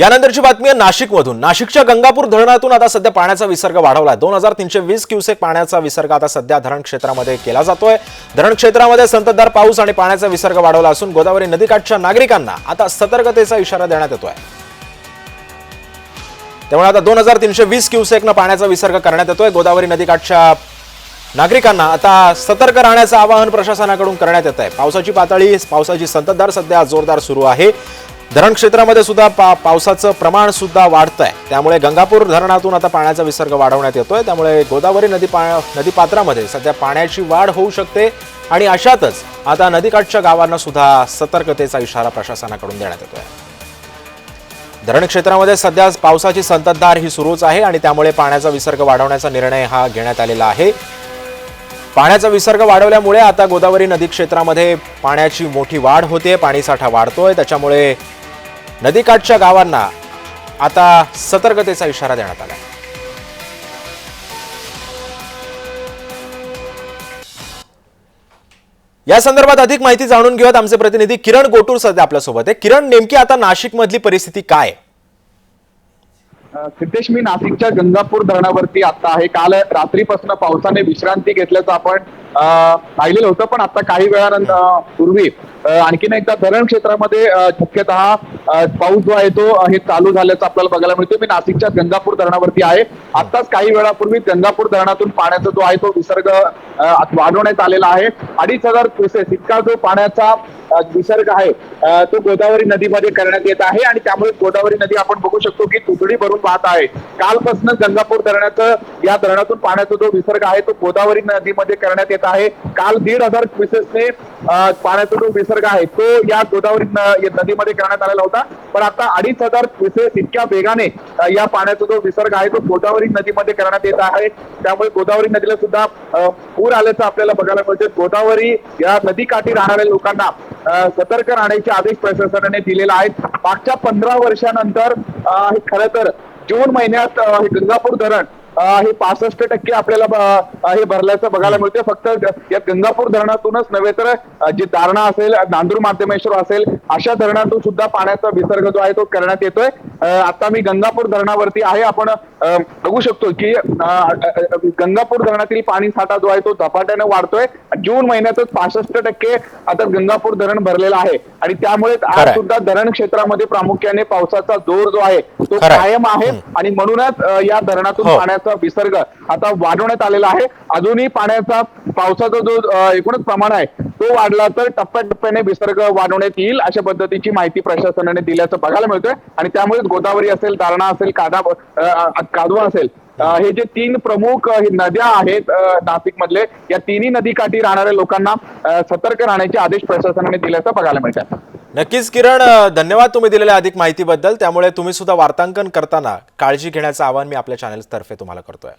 यानंतरची बातमी आहे नाशिकमधून. नाशिकच्या गंगापूर धरणातून आता सध्या पाण्याचा विसर्ग वाढवला दोन हजार तीनशे वीस क्युसेक पाण्याचा विसर्ग आता सध्या धरण क्षेत्रामध्ये केला जातोय. धरण क्षेत्रामध्ये संततधार पाऊस आणि पाण्याचा विसर्ग वाढवला असून गोदावरी नदीकाठच्या नागरिकांना आता सतर्कतेचा इशारा देण्यात येतोय. त्यामुळे आता दोन हजार तीनशे वीस क्युसेकनं पाण्याचा विसर्ग करण्यात येतोय. गोदावरी नदीकाठच्या नागरिकांना आता सतर्क राहण्याचं आवाहन प्रशासनाकडून करण्यात येत आहे पावसाची पातळी पावसाची संततधार सध्या जोरदार सुरू आहे. धरण क्षेत्रामध्ये सुद्धा पा पावसाचं प्रमाण सुद्धा वाढत आहे त्यामुळे गंगापूर धरणातून आता पाण्याचा विसर्ग वाढवण्यात येतोय. त्यामुळे गोदावरी नदी पा नदीपात्रामध्ये सध्या पाण्याची वाढ होऊ शकते आणि अशातच आता नदीकाठच्या गावांना सुद्धा सतर्कतेचा इशारा प्रशासनाकडून देण्यात येतोय. धरण क्षेत्रामध्ये सध्या पावसाची संततधार ही सुरूच आहे आणि त्यामुळे पाण्याचा विसर्ग वाढवण्याचा निर्णय हा घेण्यात आलेला आहे. पाण्याचा विसर्ग वाढवल्यामुळे आता गोदावरी नदी क्षेत्रामध्ये पाण्याची मोठी वाढ होते पाणीसाठा वाढतोय. त्याच्यामुळे नदीकाठच्या गावांना आता सतर्कतेचा इशारा देण्यात आला या संदर्भात अधिक माहिती जाणून घेऊयात आमचे प्रतिनिधी किरण गोटूर सध्या आपल्यासोबत आहे. किरण नेमकी आता नाशिक मधली परिस्थिती काय सिद्धेश मी नाशिकच्या गंगापूर धरणावरती आता आहे. काल रात्रीपासून पावसाने विश्रांती घेतल्याचं आपण अ, पाहिलेलं होतं पण आता काही वेळानंतर पूर्वी आणखीन एकदा धरण क्षेत्रामध्ये मुख्यतः पाऊस जो आहे तो हे चालू झाल्याचं आपल्याला बघायला मिळतो मी नाशिकच्या गंगापूर धरणावरती आहे. आताच काही वेळापूर्वी गंगापूर धरणातून पाण्याचा जो आहे तो विसर्ग वाढवण्यात आलेला आहे. अडीच हजार क्युसेस इतका जो पाण्याचा विसर्ग आहे तो गोदावरी नदीमध्ये करण्यात येत आहे. आणि त्यामुळे गोदावरी नदी आपण बघू शकतो की तुतडी भरून वाहत आहे. कालपासून गंगापूर धरणाचं या धरणातून पाण्याचा जो विसर्ग आहे तो गोदावरी नदीमध्ये करण्यात येत आहे. काल दीड हजार क्विसेसने पाण्याचा जो विसर्ग आहे. तो या गोदावरी नदीमध्ये करण्यात आलेला होता. पण आता अडीच हजार क्विसेस इतक्या वेगाने या पाण्याचा जो विसर्ग आहे तो गोदावरी नदीमध्ये करण्यात येत आहे. त्यामुळे गोदावरी नदीला सुद्धा पूर आल्याचं आपल्याला बघायला मिळते गोदावरी या नदीकाठी राहणाऱ्या लोकांना सतर्क राहण्याचे आदेश प्रशासनाने दिलेले आहेत. मागच्या पंधरा वर्षानंतर खरं तर जून महिन्यात हे गंगापूर धरण हे पासष्ट टक्के आपल्याला हे भरल्याचं बघायला मिळते फक्त या गंगापूर धरणातूनच नव्हे तर जे दारणा असेल नांदूर माध्यमेश्वर असेल अशा धरणातून सुद्धा पाण्याचा विसर्ग जो आहे तो करण्यात येतोय. आता मी गंगापूर धरणावरती आहे. आपण बघू शकतो की गंगापूर धरणातील पाणी साठा जो आहे तो झपाट्याने वाढतोय. जून महिन्यातच पासष्ट टक्के आता गंगापूर धरण भरलेलं आहे. आणि त्यामुळे आज. सुद्धा धरण क्षेत्रामध्ये प्रामुख्याने पावसाचा जोर जो आहे तो. कायम आहे. आणि म्हणूनच या धरणातून हो. पाण्याचा विसर्ग आता वाढवण्यात आलेला आहे. अजूनही पाण्याचा पावसाचा जो एकूणच प्रमाण आहे तो वाढला तर टप्प्याटप्प्याने विसर्ग वाढवण्यात येईल अशा पद्धतीची माहिती प्रशासनाने दिल्याचं बघायला मिळतोय. आणि त्यामुळे गोदावरी असेल दारणा असेल कादा कादवा असेल हे जे तीन प्रमुख नद्या आहेत नाशिक मधले या तिन्ही नदीकाठी राहणाऱ्या लोकांना सतर्क राहण्याचे आदेश प्रशासनाने दिल्याचं बघायला मिळतात नक्कीच किरण धन्यवाद तुम्ही दिलेल्या अधिक माहितीबद्दल. त्यामुळे तुम्ही सुद्धा वार्तांकन करताना काळजी घेण्याचं आवाहन मी आपल्या चॅनलतर्फे तुम्हाला करतोय.